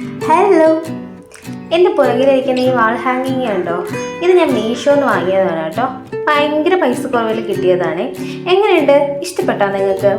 Hello എന്റെ പുറകിലിരിക്കുന്ന ഈ വാൾ ഹാങ്ങിങ് ഉണ്ടോ? ഇത് ഞാൻ മീഷോന്ന് വാങ്ങിയതാണ് കേട്ടോ. ഭയങ്കര പൈസ കുറവിൽ കിട്ടിയതാണ്. എങ്ങനെയുണ്ട്? ഇഷ്ടപ്പെട്ടോ നിങ്ങൾക്ക്?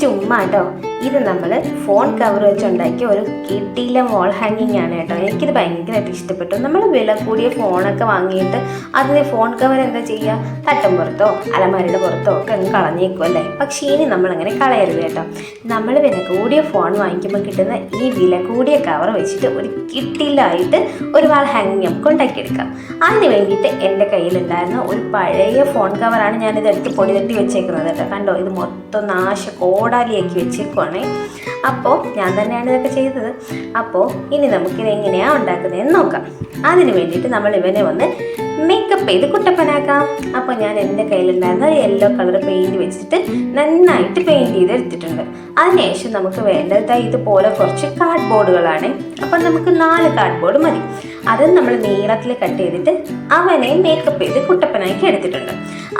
ചുമ്മാ കേട്ടോ. ഇത് നമ്മൾ ഫോൺ കവർ വെച്ചുണ്ടാക്കിയ ഒരു കിട്ടിയിലെ വോൾ ഹാങ്ങിങ് ആണ് കേട്ടോ. എനിക്കിത് ഭയങ്കരമായിട്ട് ഇഷ്ടപ്പെട്ടു. നമ്മൾ വില കൂടിയ ഫോണൊക്കെ വാങ്ങിയിട്ട് അതിന് ഫോൺ കവർ എന്താ ചെയ്യുക തട്ടം പുറത്തോ അലമാരയുടെ പുറത്തോ ഒക്കെ അങ്ങ് കളഞ്ഞേക്കും അല്ലേ? പക്ഷേ ഇനി നമ്മളങ്ങനെ കളയരുത് കേട്ടോ. നമ്മൾ വില കൂടിയ ഫോൺ വാങ്ങിക്കുമ്പോൾ കിട്ടുന്ന ഈ വില കൂടിയ കവർ വെച്ചിട്ട് ഒരു കിട്ടിയിലായിട്ട് ഒരു വാൾ ഹാങ്ങിങ് നമുക്ക് ഉണ്ടാക്കിയെടുക്കാം. അതിന് വേണ്ടിയിട്ട് എന്റെ കയ്യിലുണ്ടായിരുന്ന ഒരു പഴയ ഫോൺ കവറാണ് ഞാനിത് എടുത്ത് പൊടി തട്ടി വെച്ചേക്കുന്നത് കേട്ടോ. കണ്ടോ? ഇത് മൊത്തം നാശ കോടാലിയാക്കി വെച്ചേക്കുവാണേ. അപ്പോൾ ഞാൻ തന്നെയാണ് ഇതൊക്കെ ചെയ്തത്. അപ്പോൾ ഇനി നമുക്കിത് എങ്ങനെയാണ് ഉണ്ടാക്കുന്നതെന്ന് നോക്കാം. അതിന് വേണ്ടിയിട്ട് നമ്മൾ ഇവനെ വന്ന് മേക്കപ്പ് ചെയ്ത് കുട്ടപ്പനാക്കാം. അപ്പോൾ ഞാൻ എന്റെ കയ്യിലുണ്ടായിരുന്ന യെല്ലോ കളർ പെയിന്റ് വെച്ചിട്ട് നന്നായിട്ട് പെയിന്റ് ചെയ്ത് എടുത്തിട്ടുണ്ട് അതിനുശേഷം നമുക്ക് വേണ്ടത് ഇതുപോലെ കുറച്ച് കാർഡ് ബോർഡുകളാണ് അപ്പം നമുക്ക് നാല് കാർഡ് ബോർഡ് മതി. അത് നമ്മൾ നീളത്തിൽ കട്ട് ചെയ്തിട്ട് അവനെ മേക്കപ്പ് ചെയ്ത് കുട്ടപ്പനാക്കി എടുത്തിട്ടുണ്ട്.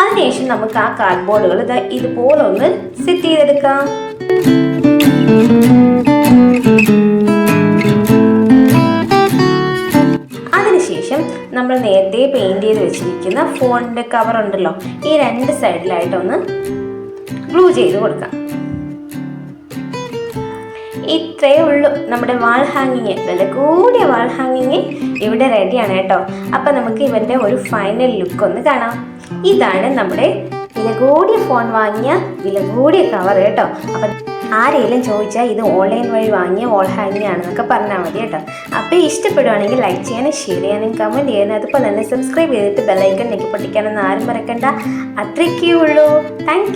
അതിനുശേഷം നമുക്ക് ആ കാർഡ് ബോർഡുകൾ ഇതാ ഇതുപോലെ ഒന്ന് സെറ്റ് ചെയ്തെടുക്കാം. അതിനുശേഷം നമ്മൾ നേരത്തെ പെയിന്റ് ചെയ്ത് വെച്ചിരിക്കുന്ന ഫോണിന്റെ കവർ ഉണ്ടല്ലോ ഈ രണ്ട് സൈഡിലായിട്ടൊന്ന് ഗ്ലൂ ചെയ്ത് കൊടുക്കാം. ഇത്രയേ ഉള്ളൂ നമ്മുടെ വാൾ ഹാങ്ങിങ് വില കൂടിയ വാൾ ഹാങ്ങിങ് ഇവിടെ റെഡിയാണ് കേട്ടോ. അപ്പം നമുക്ക് ഇവന്റെ ഒരു ഫൈനൽ ലുക്ക് ഒന്ന് കാണാം. ഇതാണ് നമ്മുടെ വില കൂടിയ ഫോൺ വാങ്ങിയ വില കൂടിയ കവർ കേട്ടോ. അപ്പം ആരെങ്കിലും ചോദിച്ചാൽ ഇത് ഓൺലൈൻ വഴി വാങ്ങിയ ഓൾ ഹാങ്ങിങ് ആണെന്നൊക്കെ പറഞ്ഞാൽ മതി കേട്ടോ. അപ്പോൾ ഇഷ്ടപ്പെടുവാണെങ്കിൽ ലൈക്ക് ചെയ്യാനും ഷെയർ ചെയ്യാനും കമന്റ് ചെയ്യാനും അതുപോലെ തന്നെ സബ്സ്ക്രൈബ് ചെയ്തിട്ട് ബെല്ലൈക്കൺ നെക്കി പൊട്ടിക്കാനൊന്നും ആരും മറക്കണ്ട. അത്രയ്ക്കേ ഉള്ളൂ. താങ്ക്